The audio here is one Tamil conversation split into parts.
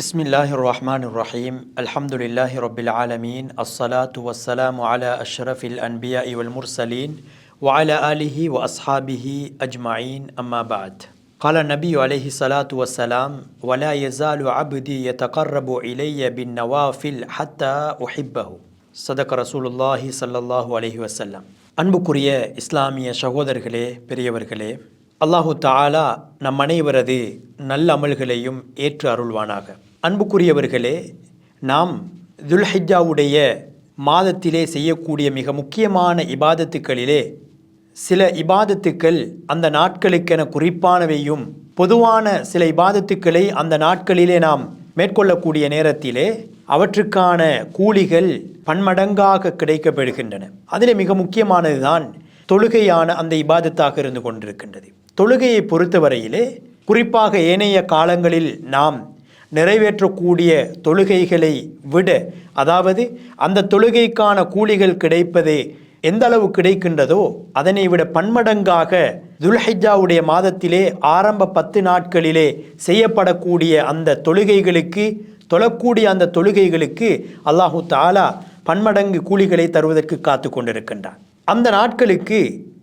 بسم الله الرحمن الرحيم الحمد لله رب العالمين الصلاة والسلام على أشرف الأنبياء والمرسلين وعلى آله وأصحابه أجمعين أما بعد قال النبي عليه الصلاة والسلام ولا يزال عبدي يتقرب إلي بالنوافل حتى أحبه صدق رسول الله صلى الله عليه وسلم அன்புக்குரிய இஸ்லாமிய சகோதரர்களே பெரியவர்களே அல்லாஹு தாலா நம் அனைவரது நல்ல அமல்களையும் ஏற்று அருள்வானாக அன்புக்குரியவர்களே நாம் துல்ஹிஜாவுடைய மாதத்திலே செய்யக்கூடிய மிக முக்கியமான இபாதத்துக்களிலே சில இபாதத்துக்கள் அந்த நாட்களுக்கென குறிப்பானவையும் பொதுவான சில இபாதத்துக்களை அந்த நாட்களிலே நாம் மேற்கொள்ளக்கூடிய நேரத்திலே அவற்றுக்கான கூலிகள் பன்மடங்காக கிடைக்கப்படுகின்றன. அதிலே மிக முக்கியமானதுதான் தொழுகையான அந்த இபாதத்தாக இருந்து கொண்டிருக்கின்றது. தொழுகையை பொறுத்தவரையிலே குறிப்பாக ஏனைய காலங்களில் நாம் நிறைவேற்றக்கூடிய தொழுகைகளை விட அதாவது அந்த தொழுகைக்கான கூலிகள் கிடைப்பது எந்த அளவு கிடைக்கின்றதோ அதனை விட பன்மடங்காக துல்ஹிஜாவுடைய மாதத்திலே ஆரம்ப பத்து நாட்களிலே செய்யப்படக்கூடிய அந்த தொழுகைகளுக்கு தொழக்கூடிய அந்த தொழுகைகளுக்கு அல்லாஹு தாலா பன்மடங்கு கூலிகளை தருவதற்கு காத்து கொண்டிருக்கின்றான். அந்த நாட்களுக்கு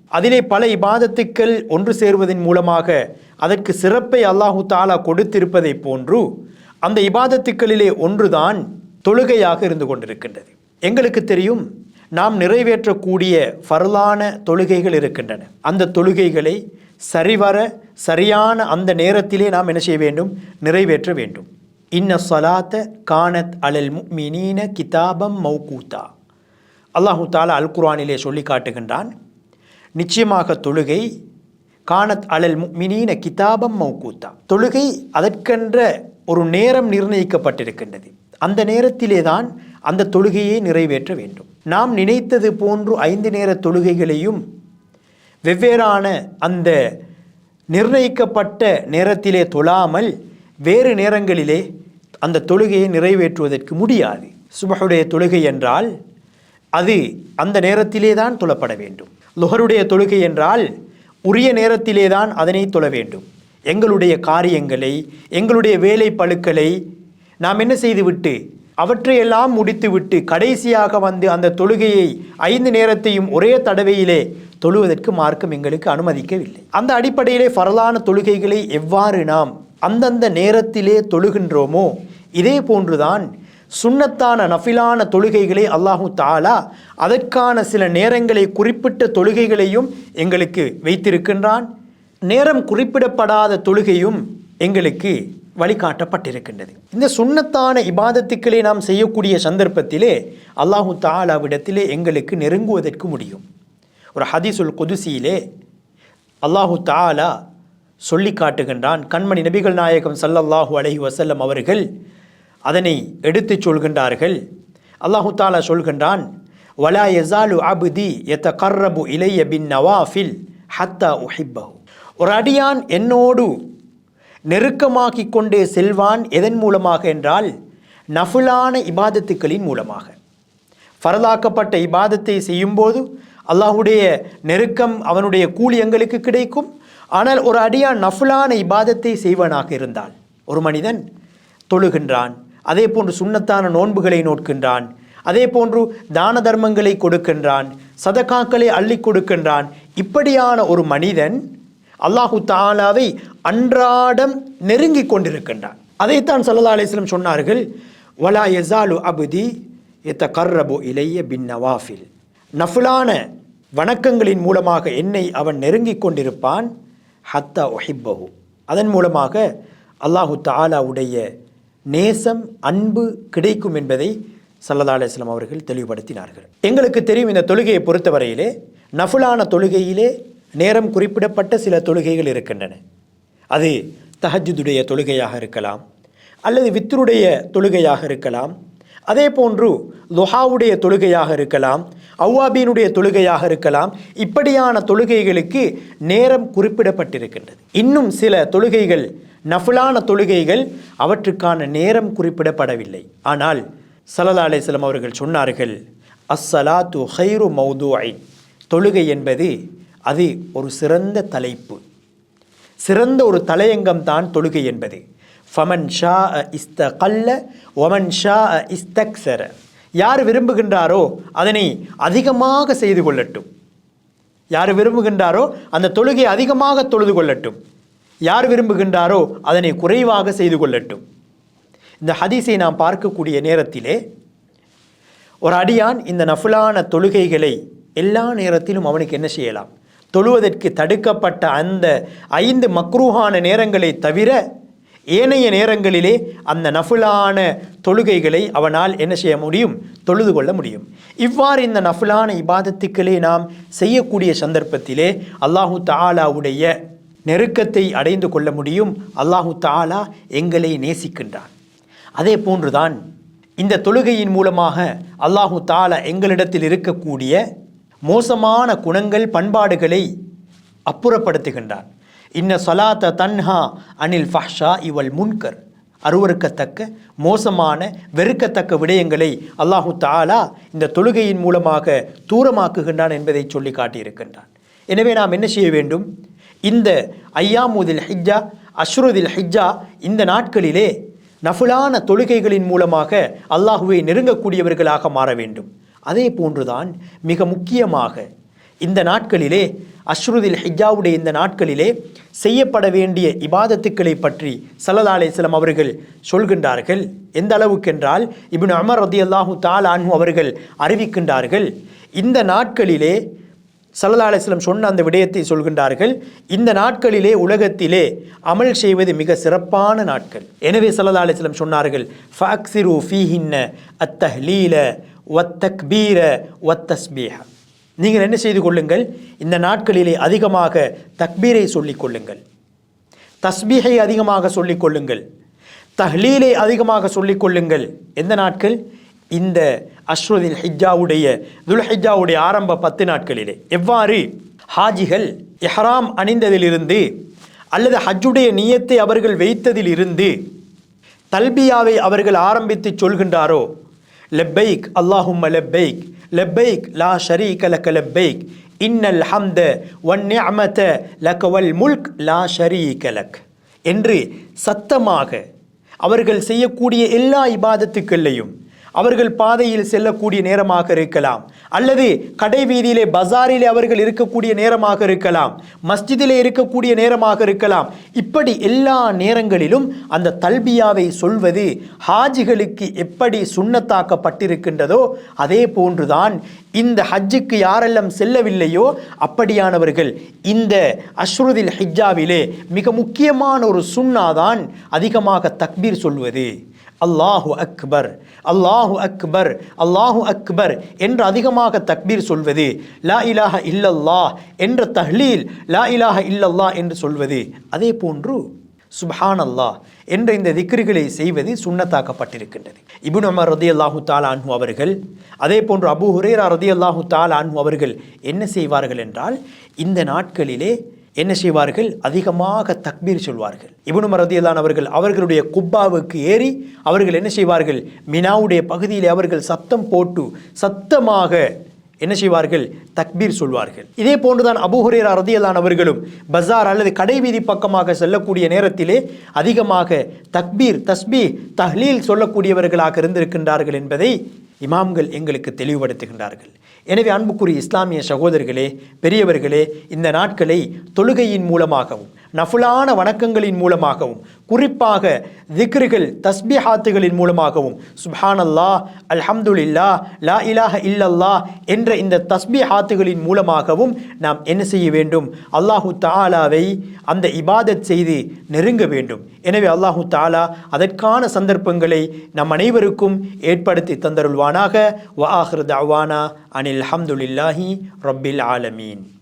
அதிலே பல இபாதத்துக்கள் ஒன்று சேர்வதன் மூலமாக அதற்கு சிறப்பை அல்லாஹு தாலா கொடுத்திருப்பதை போன்று அந்த இபாதத்துக்களிலே ஒன்றுதான் தொழுகையாக இருந்து கொண்டிருக்கின்றது. எங்களுக்கு தெரியும் நாம் நிறைவேற்றக்கூடிய பரலான தொழுகைகள் இருக்கின்றன. அந்த தொழுகைகளை சரிவர சரியான அந்த நேரத்திலே நாம் என்ன செய்ய வேண்டும்? நிறைவேற்ற வேண்டும். இன்ன சலாத்த கானத் அலல் மினீன கிதாபம் மௌகூத்தா. அல்லாஹு தாலா அல் குர்ஆனிலே சொல்லி காட்டுகின்றான் நிச்சயமாக தொழுகை கானத் அலல் மினீன கிதாபம் மௌகூத்தா. தொழுகை அதற்கென்ற ஒரு நேரம் நிர்ணயிக்கப்பட்டிருக்கின்றது. அந்த நேரத்திலே தான் அந்த தொழுகையை நிறைவேற்ற வேண்டும். நாம் நினைத்தது போன்று ஐந்து நேர தொழுகைகளையும் வெவ்வேறான அந்த நிர்ணயிக்கப்பட்ட நேரத்திலே தொழாமல் வேறு நேரங்களிலே அந்த தொழுகையை நிறைவேற்றுவதற்கு முடியாது. சுபஹுடைய தொழுகை என்றால் அது அந்த நேரத்திலே தான் தொழப்பட வேண்டும். லுஹருடைய தொழுகை என்றால் உரிய நேரத்திலே தான் அதனை தொழ வேண்டும். எங்களுடைய காரியங்களை எங்களுடைய வேலை பழுக்களை நாம் என்ன செய்துவிட்டு அவற்றையெல்லாம் முடித்துவிட்டு கடைசியாக வந்து அந்த தொழுகையை ஐந்து நேரத்தையும் ஒரே தடவையிலே தொழுவதற்கு மார்க்கம் எங்களுக்கு அனுமதிக்கவில்லை. அந்த அடிப்படையிலே பரலான தொழுகைகளை எவ்வாறு நாம் அந்தந்த நேரத்திலே தொழுகின்றோமோ இதே போன்றுதான் சுண்ணத்தான நஃபிலான தொழுகைகளை அல்லாஹு தாலா அதற்கான சில நேரங்களை குறிப்பிட்ட தொழுகைகளையும் எங்களுக்கு வைத்திருக்கின்றான். நேரம் குறிப்பிடப்படாத தொழுகையும் எங்களுக்கு வழிகாட்டப்பட்டிருக்கின்றது. இந்த சுண்ணத்தான இபாதத்துக்களை நாம் செய்யக்கூடிய சந்தர்ப்பத்திலே அல்லாஹு தாலாவிடத்திலே எங்களுக்கு நெருங்குவதற்கு முடியும். ஒரு ஹதீசுல் கொதுசியிலே அல்லாஹு தாலா சொல்லி காட்டுகின்றான் கண்மணி நபிகள் நாயகம் சல்லல்லாஹு அலஹி வசல்லம் அவர்கள் அதனை எடுத்துச் சொல்கின்றார்கள். அல்லாஹு தாலா சொல்கின்றான் வலா எசாலு அபுதி எத்த கர்ரபு இலைய பின் நவாஃபில் ஹத்தா உஹிப்பஹு. ஒரு அடியான் என்னோடு நெருக்கமாக்கி கொண்டே செல்வான் எதன் மூலமாக என்றால் நஃபுலான இபாதத்துக்களின் மூலமாக. ஃபரதாக்கப்பட்ட இபாதத்தை செய்யும்போது அல்லாஹுடைய நெருக்கம் அவனுடைய கூலி எங்களுக்கு கிடைக்கும். ஆனால் ஒரு அடியான் நஃபுலான இபாதத்தை செய்வனாக இருந்தால் ஒரு மனிதன் தொழுகின்றான் அதே போன்று சுண்ணத்தான நோன்புகளை நோட்கின்றான் அதே போன்று தான தர்மங்களை கொடுக்கின்றான் சதகாக்களை அள்ளி கொடுக்கின்றான். இப்படியான ஒரு மனிதன் அல்லாஹு தாலாவை அன்றாடம் நெருங்கி கொண்டிருக்கின்றான். அதைத்தான் சல்லா அலிஸ்லம் சொன்னார்கள் வலா எசாலு அபுதி எத்த கர்ரபு இலைய பின் நவாஃபில். நஃபுலான வணக்கங்களின் மூலமாக என்னை அவன் நெருங்கி கொண்டிருப்பான் ஹத்தா ஒஹிப்பஹு அதன் மூலமாக அல்லாஹு தாலாவுடைய நேசம் அன்பு கிடைக்கும் என்பதை சல்லதா அலிஸ்லாம் அவர்கள் தெளிவுபடுத்தினார்கள். எங்களுக்கு தெரியும் இந்த தொழுகையை பொறுத்தவரையிலே நஃபுலான தொழுகையிலே நேரம் குறிப்பிடப்பட்ட சில தொழுகைகள் இருக்கின்றன. அது தஹஜுடைய தொழுகையாக இருக்கலாம் அல்லது வித்ருடைய தொழுகையாக இருக்கலாம் அதே போன்று லுஹாவுடைய தொழுகையாக இருக்கலாம் அவ்வாபீனுடைய தொழுகையாக இருக்கலாம். இப்படியான தொழுகைகளுக்கு நேரம் குறிப்பிடப்பட்டிருக்கின்றது. இன்னும் சில தொழுகைகள் நஃபுலான தொழுகைகள் அவற்றுக்கான நேரம் குறிப்பிடப்படவில்லை. ஆனால் சலதா அலிஸ்லம் அவர்கள் சொன்னார்கள் அஸ்ஸலாத்து ஹைரு மௌது ஐ தொழுகை என்பது அது ஒரு சிறந்த தலைப்பு. சிறந்த ஒரு தலையங்கம் தான் தொழுகை என்பது. ஃபமன் ஷா இஸ்தகல்ல ஒமன் ஷா இஸ்தக்சர யார் விரும்புகின்றாரோ அதனை அதிகமாக செய்து கொள்ளட்டும். யார் விரும்புகின்றாரோ அந்த தொழுகை அதிகமாக தொழுது கொள்ளட்டும். யார் விரும்புகின்றாரோ அதனை குறைவாக செய்து கொள்ளட்டும். இந்த ஹதீஸை நாம் பார்க்கக்கூடிய நேரத்திலே ஒரு அடியான் இந்த நஃபுலான தொழுகைகளை எல்லா நேரத்திலும் அவனுக்கு என்ன செய்யலாம்? தொழுவதற்கு தடுக்கப்பட்ட அந்த ஐந்து மக்ரூஹான நேரங்களை தவிர ஏனைய நேரங்களிலே அந்த நஃபுலான தொழுகைகளை அவனால் என்ன செய்ய முடியும்? தொழுது கொள்ள முடியும். இவ்வாறு இந்த நஃபுலான இபாதத்துக்களை நாம் செய்யக்கூடிய சந்தர்ப்பத்திலே அல்லாஹு தாலாவுடைய நெருக்கத்தை அடைந்து கொள்ள முடியும். அல்லாஹு தாலா எங்களை நேசிக்கின்றான். அதே போன்றுதான் இந்த தொழுகையின் மூலமாக அல்லாஹு தாலா எங்களிடத்தில் இருக்கக்கூடிய மோசமான குணங்கள் பண்பாடுகளை அப்புறப்படுத்துகின்றார். இன்ன சொலாத்த தன்ஹா அனில் ஃபஹ்ஷா இவள் முன்கர். அருவறுக்கத்தக்க மோசமான வெறுக்கத்தக்க விடயங்களை அல்லாஹு தாலா இந்த தொழுகையின் மூலமாக தூரமாக்குகின்றான் என்பதை சொல்லி காட்டியிருக்கின்றான். எனவே நாம் என்ன செய்ய வேண்டும்? இந்த ஐயாமுதில் ஹிஜ்ஜா அஷ்ருதில் ஹிஜ்ஜா இந்த நாட்களிலே நஃபுலான தொழுகைகளின் மூலமாக அல்லாஹுவை நெருங்கக்கூடியவர்களாக மாற வேண்டும். அதே போன்றுதான் மிக முக்கியமாக இந்த நாட்களிலே அஸ்ருதில் ஹிஜாவுடைய இந்த நாட்களிலே செய்யப்பட வேண்டிய இபாதத்துக்களை பற்றி சல்லல்லா அலிஸ்லாம் அவர்கள் சொல்கின்றார்கள். எந்த அளவுக்கென்றால் இபின் அமர் ரதி அல்லாஹு தால் அன்ஹு அவர்கள் அறிவிக்கின்றார்கள் இந்த நாட்களிலே சல்லல்லா அலிஸ்லம் சொன்ன அந்த விடயத்தை சொல்கின்றார்கள் இந்த நாட்களிலே உலகத்திலே அமல் செய்வது மிக சிறப்பான நாட்கள். எனவே சல்லல்லா அலிஸ்லம் சொன்னார்கள் ஃபக்சிரு ஃபீஹின்ன அத்தஹ்லீல ஒத்தக்பீர ஒத்தஸ்பீஹா நீங்கள் என்ன செய்து கொள்ளுங்கள்? இந்த நாட்களிலே அதிகமாக தக்பீரை சொல்லிக் கொள்ளுங்கள். தஸ்பீஹை அதிகமாக சொல்லிக் கொள்ளுங்கள். தஹ்லீலை அதிகமாக சொல்லிக் கொள்ளுங்கள். எந்த நாட்கள்? இந்த அஸ்ருதில் ஹிஜாவுடைய துல் ஹிஜ்ஜாவுடைய ஆரம்ப பத்து நாட்களிலே. எவ்வாறு? ஹாஜிகள் எஹராம் அணிந்ததிலிருந்து அல்லது ஹஜ்ஜுடைய நியத்தை அவர்கள் வைத்ததிலிருந்து தல்பியாவை அவர்கள் ஆரம்பித்து சொல்கின்றாரோ லெப்பைக் அல்லாஹும்ம லெப்பைக் லெப்பைக் லா ஷரீக லக லெப்பைக் இன்னல் ஹம்த ஒன் நிஅமத லக முல்க் லா ஷரீக லக் என்று சத்தமாக அவர்கள் செய்யக்கூடிய எல்லா இபாதத்துக்கள்லையும் அவர்கள் பாதையில் செல்லக்கூடிய நேரமாக இருக்கலாம். அல்லது கடை வீதியிலே பஜாரிலே அவர்கள் இருக்கக்கூடிய நேரமாக இருக்கலாம். மஸ்ஜிதிலே இருக்கக்கூடிய நேரமாக இருக்கலாம். இப்படி எல்லா நேரங்களிலும் அந்த தல்பியாவை சொல்வது ஹாஜிகளுக்கு எப்படி சுண்ணத்தாக்கப்பட்டிருக்கின்றதோ அதே போன்றுதான் இந்த ஹஜ்ஜுக்கு யாரெல்லாம் செல்லவில்லையோ அப்படியானவர்கள் இந்த அஸ்ருதில் ஹிஜ்ஜாவிலே மிக முக்கியமான ஒரு சுண்ணாதான் அதிகமாக தக்பீர் சொல்வது. அல்லாஹு அக்பர் அல்லாஹு அக்பர் அல்லாஹு அக்பர் என்று அதிகமாக தக்பீர் சொல்வது லா இலாஹ இல்லல்லா என்ற தஹ்லீல் லா இலாஹ இல்லல்லா என்று சொல்வது. அதே போன்று சுபஹான் அல்லாஹ் என்ற இந்த திக்ருகளை செய்வது சுண்ணத்தாக்கப்பட்டிருக்கின்றது. இபுன் அமர் ரதி அல்லாஹு தால் அன்ஹு அவர்கள் அதே போன்று அபு ஹுரேரா ரதி அல்லாஹு தால் அன்ஹு அவர்கள் என்ன செய்வார்கள் என்றால் இந்த நாட்களிலே என்ன செய்வார்கள்? அதிகமாக தக்பீர் சொல்வார்கள். இபுனு மரதியலான் அவர்கள் அவர்களுடைய குப்பாவுக்கு ஏறி அவர்கள் என்ன செய்வார்கள்? மினாவுடைய பகுதியில் அவர்கள் சத்தம் போட்டு சத்தமாக என்ன செய்வார்கள்? தக்பீர் சொல்வார்கள். இதே போன்றுதான் அபுஹுரேரா ரதியலான் அவர்களும் பஜார் அல்லது கடைவீதி பக்கமாக செல்லக்கூடிய நேரத்திலே அதிகமாக தக்பீர் தஸ்பி தஹ்லீல் சொல்லக்கூடியவர்களாக இருந்திருக்கின்றார்கள் என்பதை இமாம்கள் எங்களுக்கு தெளிவுபடுத்துகின்றார்கள். எனவே அன்புக்குரிய இஸ்லாமிய சகோதரர்களே பெரியவர்களே இந்த நாட்களை தொழுகையின் மூலமாகவும் நஃபுலான வணக்கங்களின் மூலமாகவும் குறிப்பாக திக்ருகள் தஸ்பிஹாத்துகளின் மூலமாகவும் சுப்ஹானல்லா அல்ஹம்துல்லா லா இலாஹ இல்லல்லா என்ற இந்த தஸ்பிஹாத்துகளின் மூலமாகவும் நாம் என்ன செய்ய வேண்டும்? அல்லாஹு தாலாவை அந்த இபாதத் செய்து நெருங்க வேண்டும். எனவே அல்லாஹு தாலா அதற்கான சந்தர்ப்பங்களை நம் அனைவருக்கும் ஏற்படுத்தி தந்தருள்வானாக. வ ஆஹிர் தவானா அனில் அல்ஹம்துலில்லாஹி ரப்பில் ஆலமீன்.